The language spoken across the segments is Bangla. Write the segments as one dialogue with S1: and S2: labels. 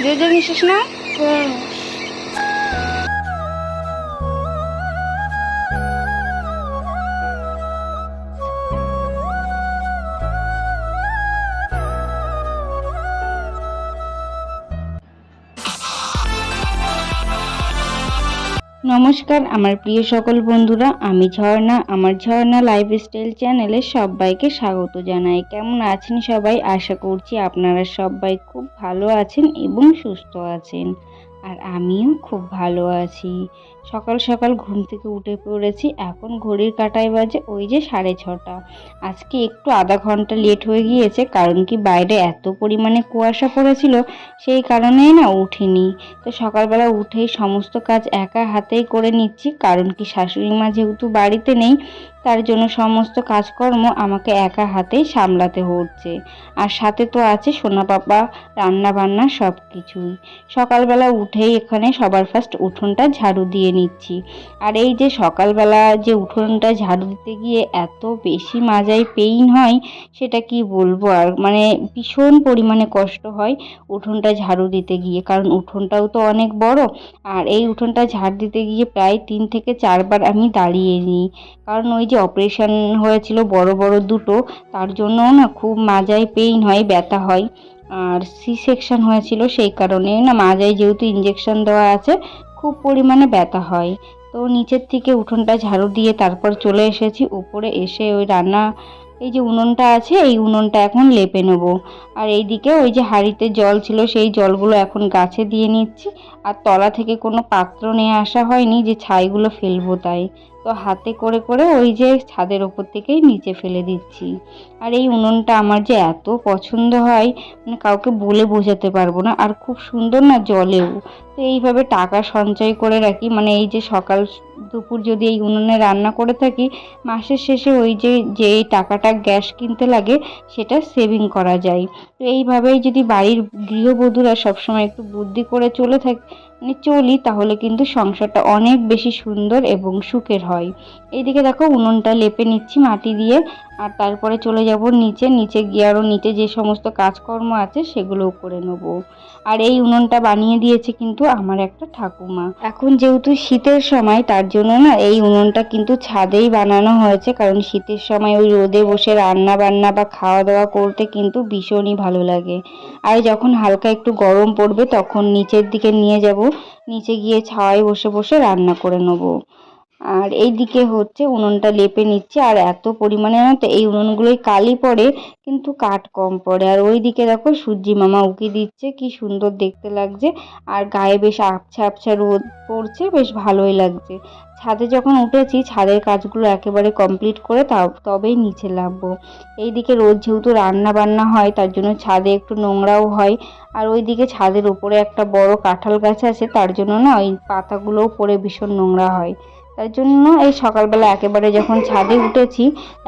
S1: জোর জোর নিঃশ্বাস না নমস্কার, আমার প্রিয় সকল বন্ধুরা, আমি ঝর্ণা, আমার ঝর্ণা লাইফস্টাইল চ্যানেলে সবাইকে স্বাগত জানাই। কেমন আছেন সবাই? আশা করছি আপনারা সবাই খুব ভালো আছেন এবং সুস্থ আছেন। আর আমিও খুব ভালো আছি। সকাল সকাল ঘুম থেকে উঠে পড়েছি। এখন ঘড়ির কাটায় বাজে ওই যে সাড়ে ছটা। আজকে একটু আধা ঘণ্টা লেট হয়ে গিয়েছে, কারণ কি বাইরে এত পরিমাণে কুয়াশা পড়েছিল, সেই কারণেই না উঠিনি। তো সকালবেলা উঠেই সমস্ত কাজ একা হাতেই করে নিচ্ছি, কারণ কি শাশুড়ি মা যেহেতু বাড়িতে নেই, তার জন্য সমস্ত কাজকর্ম আমাকে একা হাতেই সামলাতে হচ্ছে। আর সাথে তো আছে সোনা পাপা রান্না বান্না সব কিছুই সকালবেলা উঠেই এখানে সবার ফার্স্ট উঠোনটা ঝাড়ু দিয়ে নিচ্ছি। আর এই যে সকালবেলা যে উঠোনটা ঝাড়ু দিতে গিয়ে এত বেশি মাজায় পেইন হয়, সেটা কি বলব? আর মানে ভীষণ পরিমাণে কষ্ট হয় উঠোনটা ঝাড়ু দিতে গিয়ে। কারণ উঠোনটাও তো অনেক বড়। আর এই উঠোনটা ঝাড় দিতে গিয়ে প্রায় তিন থেকে চারবার আমি দাঁড়িয়ে নিই। কারণ ওই যে অপারেশন হয়েছিল বড় বড় দুটো, তার জন্যও না খুব মাজায় পেইন হয়, ব্যথা হয়। আর সি সেকশন হয়েছিল সেই কারণে না মাজায় যেহেতু ইঞ্জেকশন দেওয়া আছে খুব পরিমাণে ব্যথা হয়। তো নিচের থেকে উঠোনটা ঝাড়ু দিয়ে তারপর চলে এসেছি। উপরে এসে ওই রান্না, এই যে উনুনটা আছে, এই উনুনটা এখন লেপে নেব। আর এইদিকে ওই যে হাঁড়িতে জল ছিল, সেই জলগুলো এখন গাছে দিয়ে নিচ্ছি। আর তলা থেকে কোনো পাত্র নিয়ে আসা হয়নি, যে ছাইগুলো ফেলব তাই। তো হাতে করে করে ওই যে ছাদের ওপর থেকেই নিচে ফেলে দিচ্ছি। আর এই উনুনটা আমার যে এত পছন্দ হয় মানে কাউকে বলে বোঝাতে পারব না। আর খুব সুন্দর না জলেও। তো এইভাবে টাকা সঞ্চয় করে রাখি। মানে এই যে সকাল দুপুর যদি এই উনুনে রান্না করে থাকি, মাসের শেষে ওই যে যে টাকাটা গ্যাস কিনতে লাগে, সেটা সেভিং করা যায়। তো এইভাবেই যদি বাড়ির গৃহবধূরা সবসময় একটু বুদ্ধি করে চলে থাকে মানে চলি, তাহলে কিন্তু সংসারটা অনেক বেশি সুন্দর এবং সুখের হয়। এদিকে দেখো উনুনটা লেপে নিচ্ছি মাটি দিয়ে। আর তারপরে চলে যাব নিচে। নিচে গিয়ে আরও নিচে যে সমস্ত কাজকর্ম আছে সেগুলোও করে নেব। আর এই উনুনটা বানিয়ে দিয়েছে কিন্তু আমার একটা ঠাকুমা। এখন যেহেতু শীতের সময়, তার জন্য না এই উনুনটা কিন্তু ছাদেই বানানো হয়েছে। কারণ শীতের সময় ওই রোদে বসে রান্না বান্না বা খাওয়া দাওয়া করতে কিন্তু ভীষণই ভালো লাগে। আর যখন হালকা একটু গরম পড়বে, তখন নিচের দিকে নিয়ে যাব। নিচে গিয়ে ছাওয়ায় বসে বসে রান্না করে নেব। আর এই দিকে হচ্ছে উনুনটা লেপে নিচ্ছে, আর এত পরিমাণে না তো এই উনুনগুলোই কালি পড়ে, কিন্তু কাঠ কম পড়ে। আর ওই দিকে দেখো সূর্যি মামা উকি দিচ্ছে, কি সুন্দর দেখতে লাগছে। আর গায়ে বেশ আবছা আবছা রোদ পড়ছে, বেশ ভালোই লাগছে। ছাদে যখন উঠেছি, ছাদের কাজগুলো একেবারে কমপ্লিট করে তা তবেই নিচে নামবো। এইদিকে রোজ যেহেতু রান্না বান্না হয়, তার জন্য ছাদে একটু নোংরাও হয়। আর ওইদিকে ছাদের উপরে একটা বড় কাঁঠাল গাছ আছে, তার জন্য না ওই পাতাগুলোও পরে ভীষণ নোংরা হয়। তার জন্য এই সকালবেলা একেবারে যখন ছাদে উঠেছি,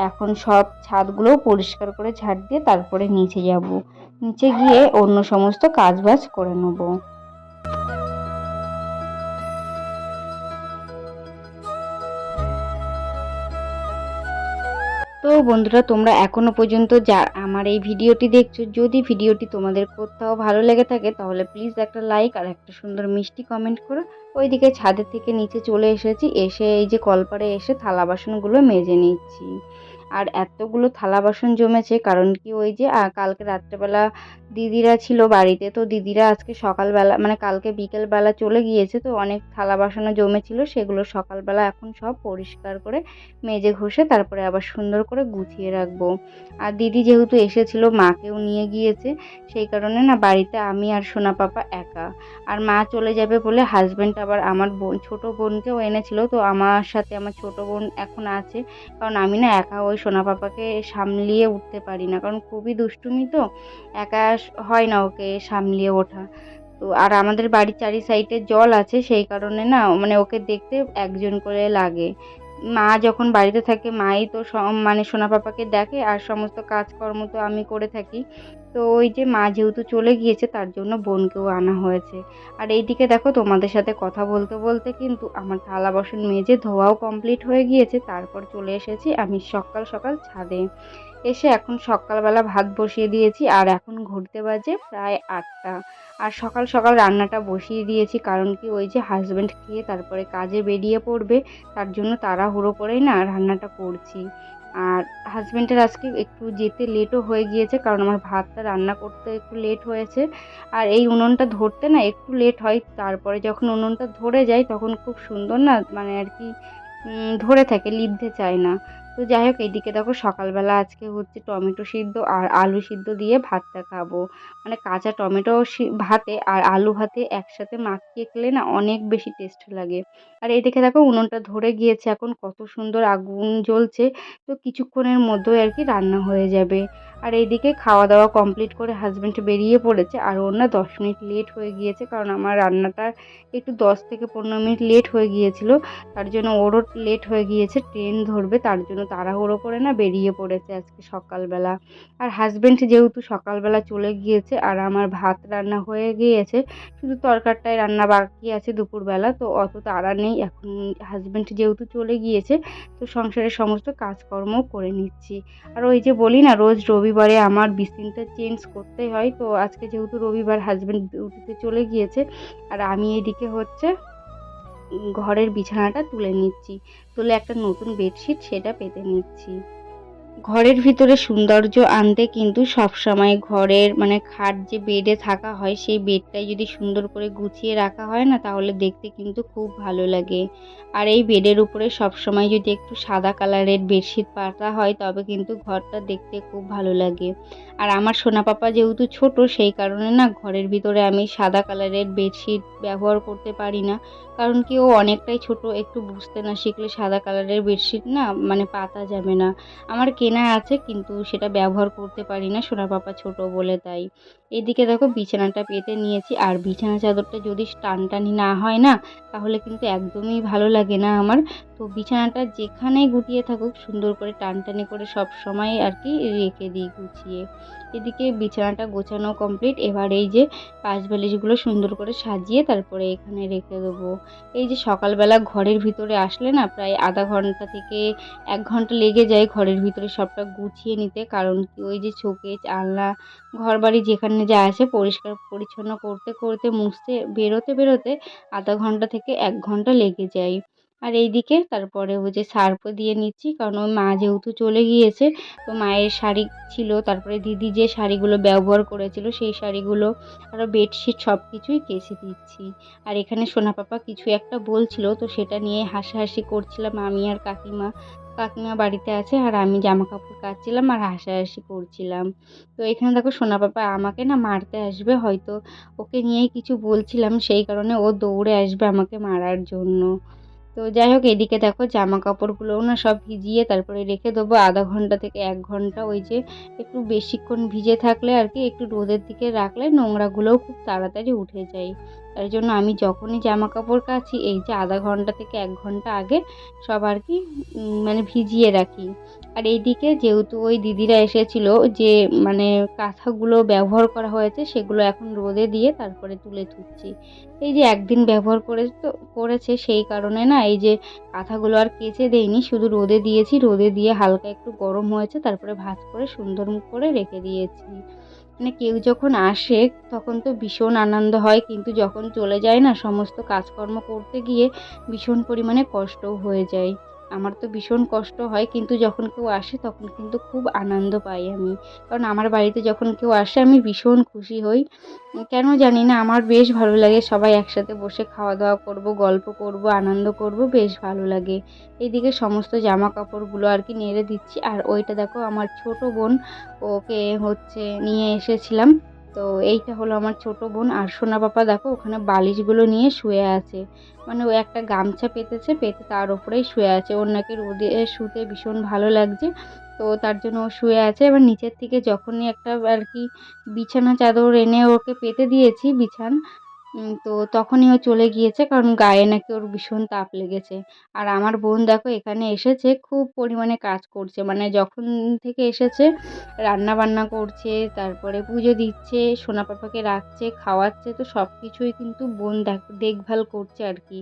S1: এখন সব ছাদগুলো পরিষ্কার করে ঝাড় দিয়ে তারপরে নিচে যাব। নিচে গিয়ে অন্য সমস্ত কাজবাজ করে নেব। বন্ধুরা, তোমরা এখনও পর্যন্ত যা আমার এই ভিডিওটি দেখছ, যদি ভিডিওটি তোমাদের কোথাও ভালো লেগে থাকে, তাহলে প্লিজ একটা লাইক আর একটা সুন্দর মিষ্টি কমেন্ট করো। ওইদিকে ছাদের থেকে নিচে চলে এসেছি, এসে এই যে কলপারে এসে থালা বাসনগুলো মেজে নিচ্ছি। আর এতগুলো থালা বাসন জমেছে, কারণ কি ওই যে কালকে রাত্রেবেলা দিদিরা ছিল বাড়িতে, তো দিদিরা আজকে সকালবেলা মানে কালকে বিকেলবেলা চলে গিয়েছে, তো অনেক থালা বাসনও জমেছিল, সেগুলো সকালবেলা এখন সব পরিষ্কার করে মেজে ঘষে তারপরে আবার সুন্দর করে গুছিয়ে রাখব। আর দিদি যেহেতু এসেছিল, মাকেও নিয়ে গিয়েছে, সেই কারণে না বাড়িতে আমি আর সোনা পাপা একা। আর মা চলে যাবে বলে হাজব্যান্ড আবার আমার বোন, ছোটো বোনকেও এনেছিল, তো আমার সাথে আমার ছোটো বোন এখন আছে, কারণ আমি না একা ওই সোনা পাপাকে সামলিয়ে উঠতে পারি না, কারণ খুবই দুষ্টুমি তো, একা হয় না ওকে সামলিয়ে ওঠা। তো আর আমাদের বাড়ির চারি সাইডে জল আছে, সেই কারণে না মানে ওকে দেখতে একজন করে লাগে। মা যখন বাড়িতে থাকে, মাই তো মানে সোনা পাপাকে দেখে আর সমস্ত কাজকর্ম তো আমি করে থাকি। তো ওই যে মা যেহেতু চলে গিয়েছে, তার জন্য বোনকেও আনা হয়েছে। আর এইদিকে দেখো, তোমাদের সাথে কথা বলতে বলতে কিন্তু আমার থালা বাসন মেজে ধোয়াও কমপ্লিট হয়ে গিয়েছে, তারপর চলে এসেছি আমি সকাল সকাল ছাদে। এসে এখন সকালবেলা ভাত বসিয়ে দিয়েছি আর এখন ঘুরতে বাজে প্রায় আটটা। আর সকাল সকাল রান্নাটা বসিয়ে দিয়েছি কারণ কি ওই যে হাজব্যান্ড খেয়ে তারপরে কাজে বেরিয়ে পড়বে, তার জন্য তাড়াহুড়ো করেই না রান্নাটা করছি। আর হাজব্যান্ডের আজকে একটু যেতে লেটও হয়ে গিয়েছে কারণ আমার ভাতটা রান্না করতে একটু লেট হয়েছে। আর এই উনুনটা ধরতে না একটু লেট হয়, তারপরে যখন উনুনটা ধরে যায় তখন খুব সুন্দর না মানে আর কি ধরে থাকে লিভতে চায় না। তো যাই হোক এইদিকে দেখো সকালবেলা আজকে হচ্ছে টমেটো সিদ্ধ আর আলু সিদ্ধ দিয়ে ভাতটা খাব। মানে কাঁচা টমেটো ভাতে আর আলু ভাতে একসাথে মাখিয়ে খেলে না অনেক বেশি টেস্ট লাগে। আর এদিকে দেখো উনুনটা ধরে গিয়েছে, এখন কত সুন্দর আগুন জ্বলছে, তো কিছুক্ষণের মধ্যেই আর কি রান্না হয়ে যাবে। আর এইদিকে খাওয়া দাওয়া কমপ্লিট করে হাজব্যান্ড বেরিয়ে পড়েছে, আর ওর না দশ মিনিট লেট হয়ে গিয়েছে, কারণ আমার রান্নাটা একটু দশ থেকে পনেরো মিনিট লেট হয়ে গিয়েছিল, তার জন্য ওরও লেট হয়ে গিয়েছে ট্রেন ধরবে, তার জন্য তাড়াহুড়ো করে না বেরিয়ে পড়েছে আজকে সকালবেলা। আর হাজব্যান্ড যেহেতু সকালবেলা চলে গিয়েছে আর আমার ভাত রান্না হয়ে গিয়েছে, শুধু তরকারটাই রান্না বাকি আছে দুপুরবেলা, তো অত তাড়া নেই। এখন হাজব্যান্ড যেহেতু চলে গিয়েছে, তো সংসারের সমস্ত কাজকর্ম করে নিচ্ছি। আর ওই যে বলি না, রোজ রবিবারে আমার বিসিনটা চেঞ্জ করতেই হয়, তো আজকে যেহেতু রবিবার হাজব্যান্ড ডিউটিতে চলে গিয়েছে, আর আমি এদিকে হচ্ছে ঘরের বিছানাটা তুলে নিচ্ছি। তুলে একটা নতুন বেডশিট সেটা পেতে নিচ্ছি। ঘরের ভিতরে সৌন্দর্য আনতে কিন্তু সবসময় ঘরের মানে খাট যে বেডে থাকা হয়, সেই বেডটাই যদি সুন্দর করে গুছিয়ে রাখা হয় না, তাহলে দেখতে কিন্তু খুব ভালো লাগে। আর এই বেডের উপরে সবসময় যদি একটু সাদা কালারের বেডশিট পাতা হয়, তবে কিন্তু ঘরটা দেখতে খুব ভালো লাগে। আর আমার সোনা পাপা যেহেতু ছোট, সেই কারণে না ঘরের ভিতরে আমি সাদা কালারের বেডশিট ব্যবহার করতে পারি না। কারণ কি, ও অনেকটাই ছোট, একটু বুঝতে না শিখলে সাদা কালারের বেডশিট না মানে পাতা যাবে না। আমার কেনা আছে, কিন্তু সেটা ব্যবহার করতে পারি না। সোনার পাপা ছোট বলে তাই। এদিকে দেখো বিছানাটা পেতে নিয়েছি। আর বিছানা চাদরটা যদি টানটানি না হয় না, তাহলে কিন্তু একদমই ভালো লাগে না আমার। তো বিছানাটা যেখানেই গুটিয়ে থাকুক, সুন্দর করে টানটানি করে সব সময় আর কি রেখে দিই গুছিয়ে। এদিকে বিছানাটা গোছানো কমপ্লিট এবার এই যে পাশ বালিশগুলো সুন্দর করে সাজিয়ে তারপরে এখানে রেখে দেবো। এই যে সকালবেলা ঘরের ভিতরে আসলে না, প্রায় আধা ঘণ্টা থেকে এক ঘণ্টা লেগে যায় ঘরের ভিতরে সবটা গুছিয়ে নিতে। কারণ কি ওই যে শোকেজ, আলনা ঘর বাড়ি যেখানে যা আছে পরিষ্কার পরিচ্ছন্ন করতে করতে, মুছতে, বেরোতে বেরোতে আধা ঘণ্টা থেকে এক ঘণ্টা লেগে যায়। আর এইদিকে তারপরে ওই যে সার্ফও দিয়ে নিচ্ছি, কারণ ওই মা যেহেতু চলে গিয়েছে, তো মায়ের শাড়ি ছিল, তারপরে দিদি যে শাড়িগুলো ব্যবহার করেছিল, সেই শাড়িগুলো আরও বেডশিট সব কিছুই কেচে দিচ্ছি। আর এখানে সোনা পাপা কিছু একটা বলছিল, তো সেটা নিয়ে হাসাহাসি করছিলাম আমি আর কাকিমা। কাকিমা বাড়িতে আছে আর আমি জামা কাপড় কাচছিলাম আর হাসাহাসি করছিলাম। তো এখানে দেখো সোনা পাপা আমাকে না মারতে আসবে, হয়তো ওকে নিয়েই কিছু বলছিলাম, সেই কারণে ও দৌড়ে আসবে আমাকে মারার জন্য। তো যাই হোক, এদিকে দেখো জামা কাপড়গুলোও না সব ভিজিয়ে তারপরে রেখে দেবো। আধা ঘণ্টা থেকে এক ঘণ্টা ওই যে একটু বেশিক্ষণ ভিজে থাকলে আর কি একটু রোদের দিকে রাখলে নোংরাগুলোও খুব তাড়াতাড়ি উঠে যায়। তাই জন্য আমি যখনই জামা কাপড় কাচি, এই যে আধা ঘণ্টা থেকে এক ঘণ্টা আগে সব আর কি মানে ভিজিয়ে রাখি। আর এইদিকে যেহেতু ওই দিদিরা এসেছিল যে মানে কাঁথাগুলো ব্যবহার করা হয়েছে, সেগুলো এখন রোদে দিয়ে তারপরে তুলে তুলছি এই যে একদিন ব্যবহার করে তো, করেছে, সেই কারণে না, এই যে কাঁথাগুলো আর কেচে দেয়নি শুধু রোদে দিয়েছি, রোদে দিয়ে হালকা একটু গরম হয়েছে, তারপরে ভাজ করে সুন্দর করে রেখে দিয়েছি। মানে কেউ যখন আসে, তখন তো ভীষণ আনন্দ হয়। কিন্তু যখন চলে যায় না, সমস্ত কাজকর্ম করতে গিয়ে ভীষণ পরিমাণে কষ্টও হয়ে যায়। আমার তো ভীষণ কষ্ট হয়, কিন্তু যখন কেউ আসে তখন কিন্তু খুব আনন্দ পাই আমি। কারণ আমার বাড়িতে যখন কেউ আসে আমি ভীষণ খুশি হই। কেন জানি না, আমার বেশ ভালো লাগে, সবাই একসাথে বসে খাওয়া দাওয়া করব, গল্প করব, আনন্দ করব, বেশ ভালো লাগে। এইদিকে সমস্ত জামা কাপড়গুলো আর কি নেড়ে দিচ্ছি, আর ওইটা দেখো আমার ছোট বোন ওকে হচ্ছে নিয়ে এসেছিলাম। তো এইটা হলো আমার ছোট বোন আর সোনা পাপা, দেখো ওখানে বালিশগুলো নিয়ে শুয়ে আছে। মানে ও একটা গামছা পেতেছে, পেতে তার ওপরেই শুয়ে আছে। ওর নাকি রোদে শুতে ভীষণ ভালো লাগছে। তো তার জন্য ও শুয়ে আছে। এবার নিচের থেকে যখনই একটা আর কি বিছানা চাদর এনে ওকে পেতে দিয়েছি, বিছান তো তখনই ও চলে গিয়েছে কারণ গায়ে নাকি ওর ভীষণ তাপ লেগেছে। আর আমার বোন দেখো এখানে এসেছে, খুব পরিমাণে কাজ করছে। মানে যখন থেকে এসেছে রান্না বান্না করছে, তারপরে পুজো দিচ্ছে, সোনা পাপাকে রাখছে, খাওয়াচ্ছে, তো সব কিছুই কিন্তু বোন দেখ- দেখভাল করছে আর কি।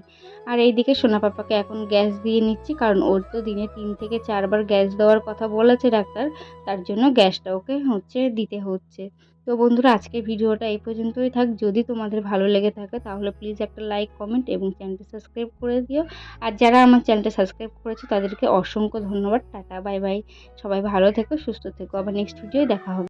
S1: আর এইদিকে সোনা পাপাকে এখন গ্যাস দিয়ে নিচ্ছি কারণ ওর তো দিনে তিন থেকে চারবার গ্যাস দেওয়ার কথা বলেছে ডাক্তার, তার জন্য গ্যাসটা ওকে হচ্ছে দিতে হচ্ছে। তো বন্ধুরা আজকে ভিডিওটা এই পর্যন্তই থাক। যদি তোমাদের ভালো লেগে থাকে, তাহলে প্লিজ একটা লাইক কমেন্ট এবং চ্যানেলটি সাবস্ক্রাইব করে দিও। আর যারা আমার চ্যানেলটা সাবস্ক্রাইব করেছে, তাদেরকে অসংখ্য ধন্যবাদ। টাটা বাই বাই সবাই ভালো থেকো, সুস্থ থেকো। আবার নেক্সট ভিডিওয় দেখা হবে।